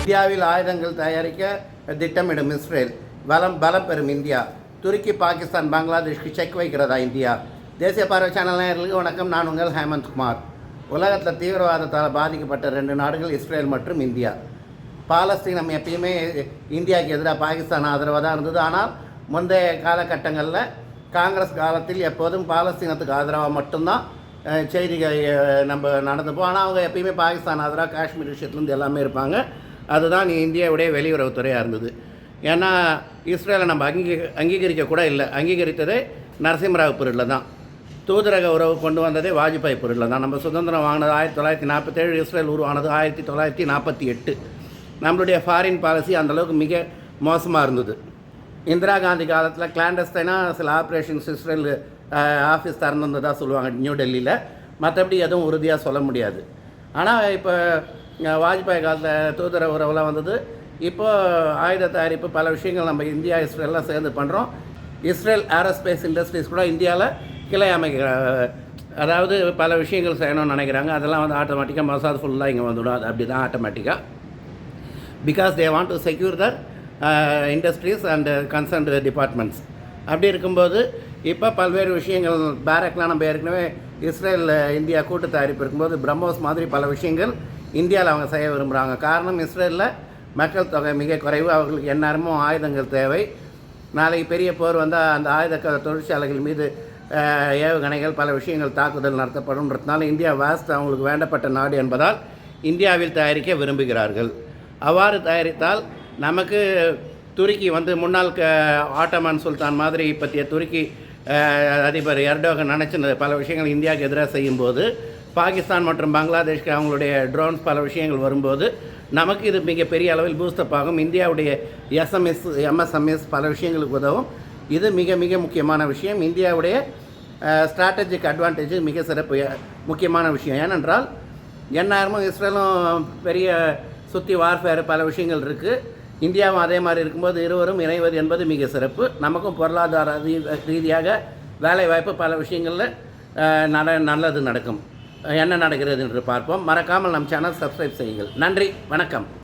இந்தியாவில் ஆயுதங்கள் தயாரிக்க திட்டமிடும் இஸ்ரேல். பலம் பலம் பெறும் இந்தியா. துருக்கி பாகிஸ்தான் பங்களாதேஷ்க்கு செக் வைக்கிறதா இந்தியா? தேசிய பார்வை சேனல் நேயர்களுக்கு வணக்கம். நான் உங்கள் ஹேமந்த் குமார். உலகத்தில் தீவிரவாதத்தால் பாதிக்கப்பட்ட ரெண்டு நாடுகள் இஸ்ரேல் மற்றும் இந்தியா. பாலஸ்தீனம் எப்பயுமே இந்தியாவுக்கு எதிராக பாகிஸ்தான் ஆதரவாக தான் இருந்தது. ஆனால் முந்தைய காலகட்டங்களில் காங்கிரஸ் காலத்தில் எப்போதும் பாலஸ்தீனத்துக்கு ஆதரவாக மட்டும்தான் செய்திகள் நம்ம நடந்துப்போம் ஆனால் அவங்க எப்பயுமே பாகிஸ்தான் ஆதரவாக காஷ்மீர் விஷயத்துலேருந்து எல்லாமே இருப்பாங்க. அதுதான் இந்தியாவுடைய வெளியுறவுத்துறையாக இருந்தது. ஏன்னா இஸ்ரேலை நம்ம அங்கீக அங்கீகரிக்க கூட இல்லை. அங்கீகரித்ததே நரசிம்மராவ் பொருளில் தான். தூதரக உறவு கொண்டு வந்ததே வாஜ்பாய் பொருளில் தான். நம்ம சுதந்திரம் வாங்கினது ஆயிரத்தி தொள்ளாயிரத்தி நாற்பத்தேழு இஸ்ரேல் உருவானது ஆயிரத்தி தொள்ளாயிரத்தி நாற்பத்தி எட்டு. நம்மளுடைய ஃபாரின் பாலிசி அந்தளவுக்கு மிக மோசமாக இருந்தது. இந்திரா காந்தி காலத்தில் கிளாண்டஸ்டைனாக சில ஆப்ரேஷன்ஸ் இஸ்ரேல் ஆஃபீஸ் திறந்துருந்ததாக சொல்லுவாங்க நியூ டெல்லியில். மற்றபடி எதுவும் உறுதியாக சொல்ல முடியாது. ஆனால் இப்போ வாஜ்பாய் காலத்தில் தூதர உறவுலாம் வந்தது. இப்போது ஆயுத தயாரிப்பு பல விஷயங்கள் நம்ம இந்தியா இஸ்ரேல்லாம் சேர்ந்து பண்ணுறோம் இஸ்ரேல் ஏரோஸ்பேஸ் இண்டஸ்ட்ரீஸ் கூட இந்தியாவில் கிளை அமைக்கிற அதாவது பல விஷயங்கள் செய்யணும்னு நினைக்கிறாங்க. அதெல்லாம் வந்து ஆட்டோமேட்டிக்காக மசாத் ஃபுல்லாக இங்கே வந்துடும். அது அப்படி தான் ஆட்டோமேட்டிக்காக because they want to secure their industries and concerned departments அப்படி இருக்கும்போது இப்போ பல்வேறு விஷயங்கள் பேரக்லாம் நம்ம ஏற்கனவே இஸ்ரேல் இந்தியா கூட்டு தயாரிப்பு இருக்கும்போது பிரம்மோஸ் மாதிரி பல விஷயங்கள் இந்தியாவில் அவங்க செய்ய விரும்புகிறாங்க. காரணம் இஸ்ரேலில் மக்கள் தொகை மிக குறைவு. அவர்களுக்கு எந்நேரமும் ஆயுதங்கள் தேவை. நாளைக்கு பெரிய போர் வந்தால் அந்த ஆயுத தொழிற்சாலைகள் மீது ஏவுகணைகள் பல விஷயங்கள் தாக்குதல் நடத்தப்படும்ன்றதுனால இந்தியா வாஸ்ட் அவங்களுக்கு வேண்டப்பட்ட நாடு என்பதால் இந்தியாவில் தயாரிக்க விரும்புகிறார்கள். அவ்வாறு தயாரித்தால் நமக்கு துருக்கி வந்து முன்னாள் க ஆட்டமான் சுல்தான் மாதிரி இப்பத்திய துருக்கி அதிபர் எர்டோகன் நினச்சின பல விஷயங்கள் இந்தியாவுக்கு எதிராக செய்யும்போது பாகிஸ்தான் மற்றும் பங்களாதேஷ்க்கு அவங்களுடைய ட்ரோன்ஸ் பல விஷயங்கள் வரும்போது நமக்கு இது மிகப்பெரிய அளவில் பூஸ்டப் ஆகும். இந்தியாவுடைய எஸ்எம்எஸ் எம்எஸ்எம்எஸ் பல விஷயங்களுக்கு உதவும். இது மிக மிக முக்கியமான விஷயம். இந்தியாவுடைய ஸ்ட்ராட்டஜிக் அட்வான்டேஜ் மிக சிறப்பு முக்கியமான விஷயம். ஏனென்றால் எந்நேரமும் இஸ்ரேலும் பெரிய சுற்றி வார்ஃபேர் பல விஷயங்கள் இருக்குது இந்தியாவும் அதே மாதிரி இருக்கும்போது இருவரும் இணைவது என்பது மிக சிறப்பு. நமக்கும் பொருளாதார ரீதியாக வேலைவாய்ப்பு பல விஷயங்களில் நட நல்லது நடக்கும். என்ன நடக்கிறது என்று பார்ப்போம். மறக்காமல் நம் சேனல் சப்ஸ்கிரைப் செய்யுங்கள். நன்றி வணக்கம்.